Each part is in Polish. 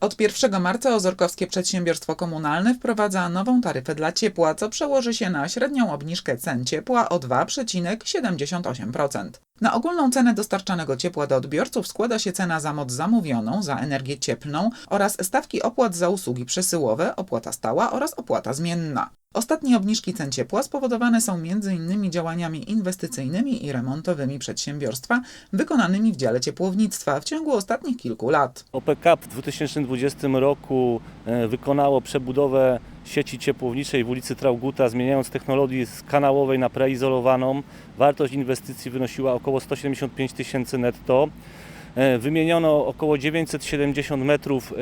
Od 1 marca Ozorkowskie Przedsiębiorstwo Komunalne wprowadza nową taryfę dla ciepła, co przełoży się na średnią obniżkę cen ciepła o 2,78%. Na ogólną cenę dostarczanego ciepła do odbiorców składa się cena za moc zamówioną, za energię cieplną oraz stawki opłat za usługi przesyłowe, opłata stała oraz opłata zmienna. Ostatnie obniżki cen ciepła spowodowane są m.in. działaniami inwestycyjnymi i remontowymi przedsiębiorstwa wykonanymi w dziale ciepłownictwa w ciągu ostatnich kilku lat. OPK w 2020 roku e, wykonało przebudowę sieci ciepłowniczej w ulicy Trauguta, zmieniając technologię z kanałowej na preizolowaną. Wartość inwestycji wynosiła około 175 tysięcy netto. E, Wymieniono około 970 metrów e,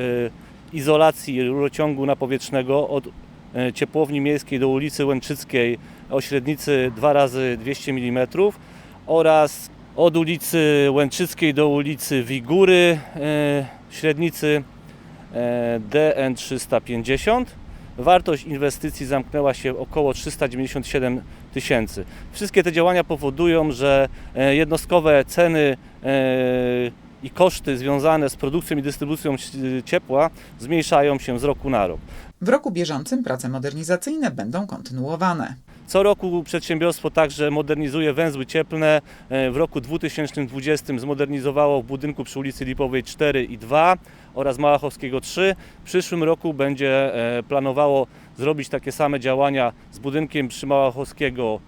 izolacji rurociągu napowietrznego od ciepłowni miejskiej do ulicy Łęczyckiej o średnicy 2 razy 200 mm oraz od ulicy Łęczyckiej do ulicy Wigury e, średnicy e, DN 350. Wartość inwestycji zamknęła się około 397 tysięcy. Wszystkie te działania powodują, że e, jednostkowe ceny e, i koszty związane z produkcją i dystrybucją e, ciepła zmniejszają się z roku na rok. W roku bieżącym prace modernizacyjne będą kontynuowane. Co roku przedsiębiorstwo także modernizuje węzły cieplne. E, W roku 2020 zmodernizowało w budynku przy ulicy Lipowej 4 i 2 oraz Małachowskiego 3. W przyszłym roku będzie e, planowało zrobić takie same działania z budynkiem przy Małachowskiego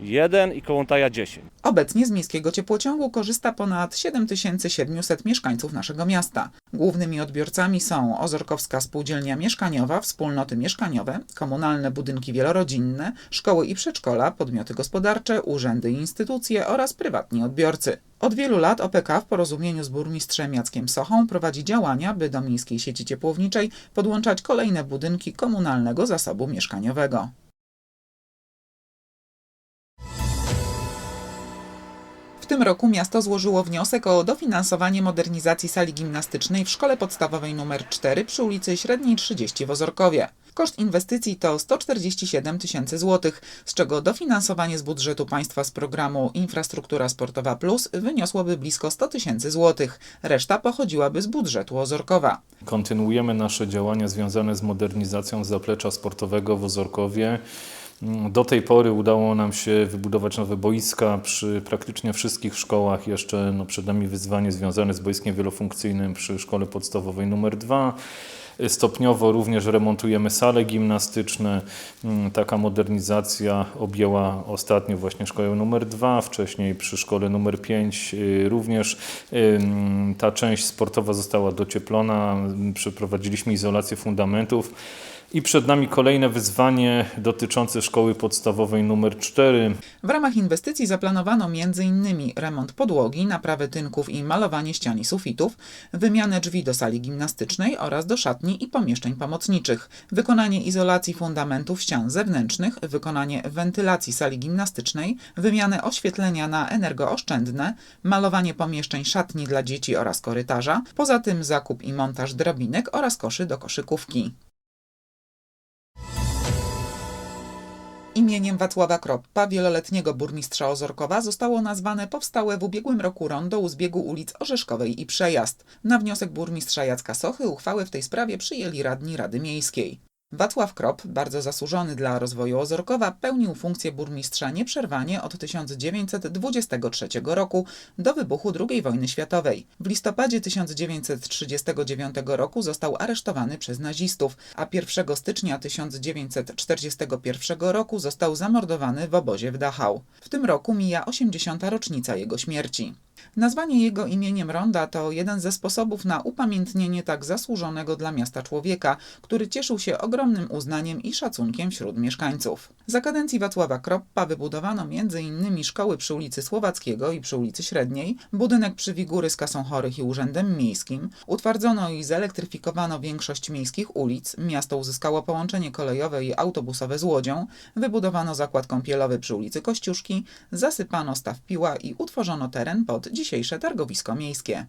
1 i Kołątaja 10. Obecnie z miejskiego ciepłociągu korzysta ponad 7700 mieszkańców naszego miasta. Głównymi odbiorcami są Ozorkowska Spółdzielnia Mieszkaniowa, wspólnoty mieszkaniowe, komunalne budynki wielorodzinne, szkoły i przedszkola, podmioty gospodarcze, urzędy i instytucje oraz prywatni odbiorcy. Od wielu lat OPK w porozumieniu z burmistrzem Jackiem Sochą prowadzi działania, by do miejskiej sieci ciepłowniczej podłączać kolejne budynki komunalnego zasobu mieszkaniowego. W tym roku miasto złożyło wniosek o dofinansowanie modernizacji sali gimnastycznej w szkole podstawowej nr 4 przy ulicy Średniej 30 w Ozorkowie. Koszt inwestycji to 147 tysięcy złotych, z czego dofinansowanie z budżetu państwa z programu Infrastruktura Sportowa Plus wyniosłoby blisko 100 tysięcy złotych. Reszta pochodziłaby z budżetu Ozorkowa. Kontynuujemy nasze działania związane z modernizacją zaplecza sportowego w Ozorkowie. Do tej pory udało nam się wybudować nowe boiska przy praktycznie wszystkich szkołach. Jeszcze no, przed nami wyzwanie związane z boiskiem wielofunkcyjnym przy szkole podstawowej numer 2. Stopniowo również remontujemy sale gimnastyczne. Mm, Taka modernizacja objęła ostatnio właśnie szkołę numer 2, wcześniej przy szkole numer 5 y, również ta część sportowa została docieplona. Przeprowadziliśmy izolację fundamentów. I przed nami kolejne wyzwanie dotyczące szkoły podstawowej numer 4. W ramach inwestycji zaplanowano m.in. remont podłogi, naprawę tynków i malowanie ścian i sufitów, wymianę drzwi do sali gimnastycznej oraz do szatni i pomieszczeń pomocniczych, wykonanie izolacji fundamentów ścian zewnętrznych, wykonanie wentylacji sali gimnastycznej, wymianę oświetlenia na energooszczędne, malowanie pomieszczeń szatni dla dzieci oraz korytarza, poza tym zakup i montaż drabinek oraz koszy do koszykówki. Imieniem Wacława Kroppa, wieloletniego burmistrza Ozorkowa, zostało nazwane powstałe w ubiegłym roku rondo u zbiegu ulic Orzeszkowej i Przejazd. Na wniosek burmistrza Jacka Sochy uchwałę w tej sprawie przyjęli radni Rady Miejskiej. Wacław Krop, bardzo zasłużony dla rozwoju Ozorkowa, pełnił funkcję burmistrza nieprzerwanie od 1923 roku do wybuchu II wojny światowej. W listopadzie 1939 roku został aresztowany przez nazistów, a 1 stycznia 1941 roku został zamordowany w obozie w Dachau. W tym roku mija 80. rocznica jego śmierci. Nazwanie jego imieniem ronda to jeden ze sposobów na upamiętnienie tak zasłużonego dla miasta człowieka, który cieszył się ogromnym uznaniem i szacunkiem wśród mieszkańców. Za kadencji Wacława Kroppa wybudowano m.in. szkoły przy ulicy Słowackiego i przy ulicy Średniej, budynek przy Wigury z kasą chorych i urzędem miejskim, utwardzono i zelektryfikowano większość miejskich ulic, miasto uzyskało połączenie kolejowe i autobusowe z Łodzią, wybudowano zakład kąpielowy przy ulicy Kościuszki, zasypano staw piła i utworzono teren pod dzisiejsze targowisko miejskie.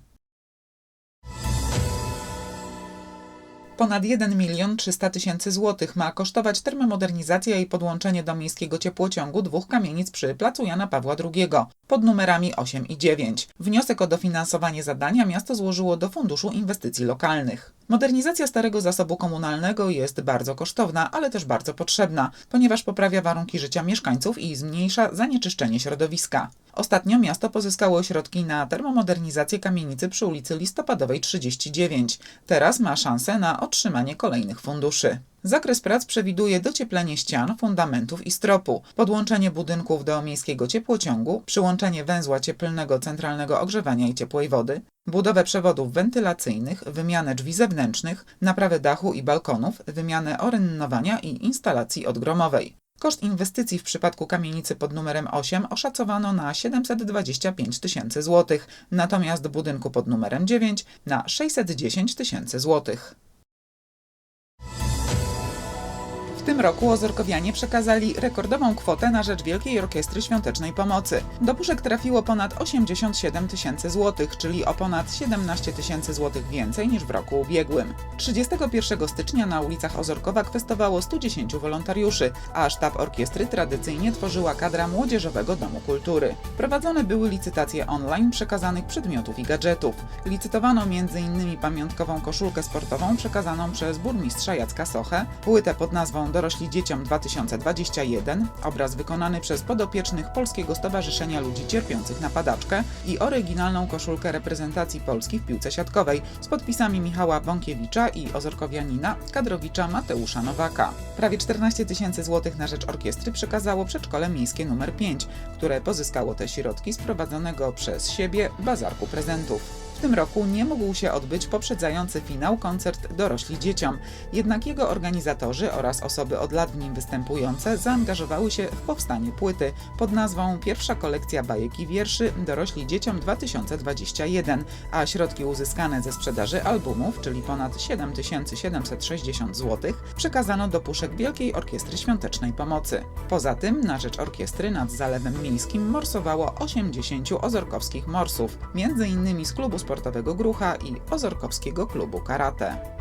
Ponad 1 milion 300 tysięcy złotych ma kosztować termomodernizacja i podłączenie do miejskiego ciepłociągu dwóch kamienic przy placu Jana Pawła II pod numerami 8 i 9. Wniosek o dofinansowanie zadania miasto złożyło do Funduszu Inwestycji Lokalnych. Modernizacja starego zasobu komunalnego jest bardzo kosztowna, ale też bardzo potrzebna, ponieważ poprawia warunki życia mieszkańców i zmniejsza zanieczyszczenie środowiska. Ostatnio miasto pozyskało środki na termomodernizację kamienicy przy ulicy Listopadowej 39. Teraz ma szansę na otrzymanie kolejnych funduszy. Zakres prac przewiduje docieplenie ścian, fundamentów i stropu, podłączenie budynków do miejskiego ciepłociągu, przyłączenie węzła cieplnego centralnego ogrzewania i ciepłej wody, budowę przewodów wentylacyjnych, wymianę drzwi zewnętrznych, naprawę dachu i balkonów, wymianę orynnowania i instalacji odgromowej. Koszt inwestycji w przypadku kamienicy pod numerem 8 oszacowano na 725 tysięcy złotych, natomiast budynku pod numerem 9 na 610 tysięcy złotych. Tym roku ozorkowianie przekazali rekordową kwotę na rzecz Wielkiej Orkiestry Świątecznej Pomocy. Do puszek trafiło ponad 87 tysięcy złotych, czyli o ponad 17 tysięcy złotych więcej niż w roku ubiegłym. 31 stycznia na ulicach Ozorkowa kwestowało 110 wolontariuszy, a sztab orkiestry tradycyjnie tworzyła kadra Młodzieżowego Domu Kultury. Prowadzone były licytacje online przekazanych przedmiotów i gadżetów. Licytowano m.in. pamiątkową koszulkę sportową przekazaną przez burmistrza Jacka Sochę, płytę pod nazwą Dorośli Dzieciom 2021, obraz wykonany przez podopiecznych Polskiego Stowarzyszenia Ludzi Cierpiących na Padaczkę i oryginalną koszulkę reprezentacji Polski w piłce siatkowej z podpisami Michała Bąkiewicza i ozorkowianina kadrowicza Mateusza Nowaka. Prawie 14 tysięcy złotych na rzecz orkiestry przekazało przedszkole miejskie nr 5, które pozyskało te środki prowadzonego przez siebie bazarku prezentów. W tym roku nie mógł się odbyć poprzedzający finał koncert Dorośli Dzieciom, jednak jego organizatorzy oraz osoby od lat w nim występujące zaangażowały się w powstanie płyty pod nazwą Pierwsza kolekcja bajek i wierszy Dorośli Dzieciom 2021, a środki uzyskane ze sprzedaży albumów, czyli ponad 7760 zł, przekazano do puszek Wielkiej Orkiestry Świątecznej Pomocy. Poza tym na rzecz orkiestry nad Zalewem Miejskim morsowało 80 ozorkowskich morsów, m.in. z klubu sportowego Grucha i Ozorkowskiego klubu karate.